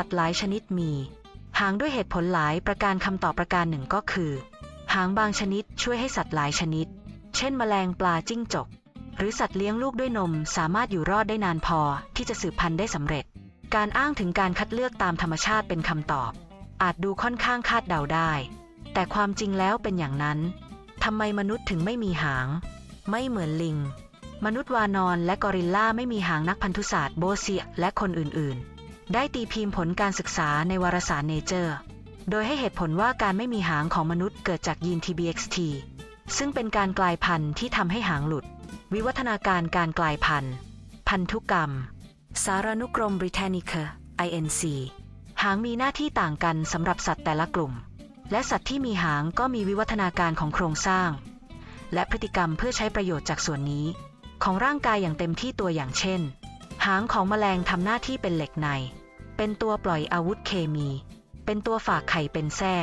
สัตว์หลายชนิดมี หางด้วยเหตุผลหลายประการคำตอบประการหนึ่งก็คือ หางบางชนิดช่วยให้สัตว์หลายชนิด เช่น แมลงปลาจิ้งจก หรือสัตว์เลี้ยงลูกด้วยนมสามารถอยู่รอดได้นานพอที่จะสืบพันธุ์ได้สำเร็จ การอ้างถึงการคัดเลือกตามธรรมชาติเป็นคำตอบ อาจดูค่อนข้างคาดเดาได้ แต่ความจริงแล้วเป็นอย่างนั้นทำไมมนุษย์ถึงไม่มีหาง ไม่เหมือนลิง มนุษย์วานอนและกอริลลาไม่มีหางนักพันธุศาสตร์โบเซียและคนอื่นๆ ได้ตีพิมพ์ผลการศึกษาในวารสารเนเจอร์ โดยให้เหตุผลว่าการไม่มีหางของมนุษย์เกิดจากยีน TBXT ซึ่งเป็นการกลายพันธุ์ที่ทำให้หางหลุด วิวัฒนาการการกลายพันธุ์ พันธุกรรม สารานุกรม Britannica INC หางมีหน้าที่ต่างกันสำหรับสัตว์แต่ละกลุ่ม และสัตว์ที่มีหางก็มีวิวัฒนาการของโครงสร้าง และพฤติกรรมเพื่อใช้ประโยชน์จากส่วนนี้ ของร่างกายอย่างเต็มที่ตัวอย่างเช่น หางของแมลงทำหน้าที่เป็นเหล็กใน เป็นตัวปล่อยอาวุธเคมี เป็นตัวฝากไข่เป็นแส้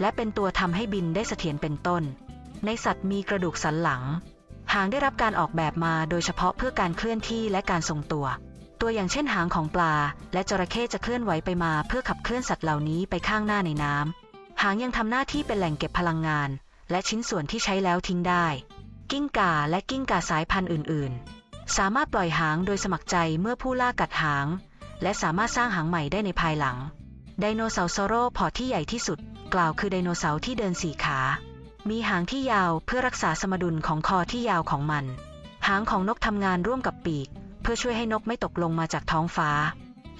และเป็นตัวทำให้บินได้เสถียรเป็นต้น ในสัตว์มีกระดูกสันหลัง หางได้รับการออกแบบมาโดยเฉพาะเพื่อการเคลื่อนที่และการทรงตัว ตัวอย่างเช่นหางของปลา และจระเข้จะเคลื่อนไหวไปมาเพื่อขับเคลื่อนสัตว์เหล่านี้ไปข้างหน้าในน้ำ หางยังทำหน้าที่เป็นแหล่งเก็บพลังงาน และชิ้นส่วนที่ใช้แล้วทิ้งได้ กิ้งก่าและกิ้งก่าสายพันธุ์อื่น ๆ สามารถปล่อยหางโดยสมัครใจเมื่อผู้ล่ากัดหาง และสามารถสร้างหางใหม่ได้ในภายหลัง ไดโนเสาร์ซโรพอร์ที่ใหญ่ที่สุด กล่าวคือไดโนเสาร์ที่เดินสี่ขา มีหางที่ยาวเพื่อรักษาสมดุลของคอที่ยาวของมัน หางของนกทำงานร่วมกับปีก เพื่อช่วยให้นกไม่ตกลงมาจากท้องฟ้า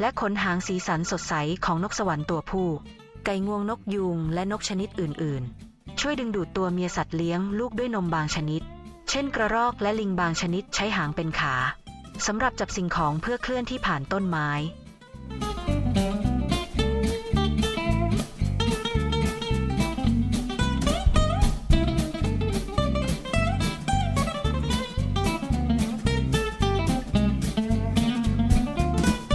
และขนหางสีสันสดใสของนกสวรรค์ตัวผู้ ไก่งวงนกยูงและนกชนิดอื่น ๆ ช่วยดึงดูดตัวเมียสัตว์เลี้ยงลูกด้วยนมบางชนิด ช่นกระรอกและลิงบางชนิดใช้หางเป็นขาสำหรับจับสิ่งของเพื่อเคลื่อนที่ผ่านต้นไม้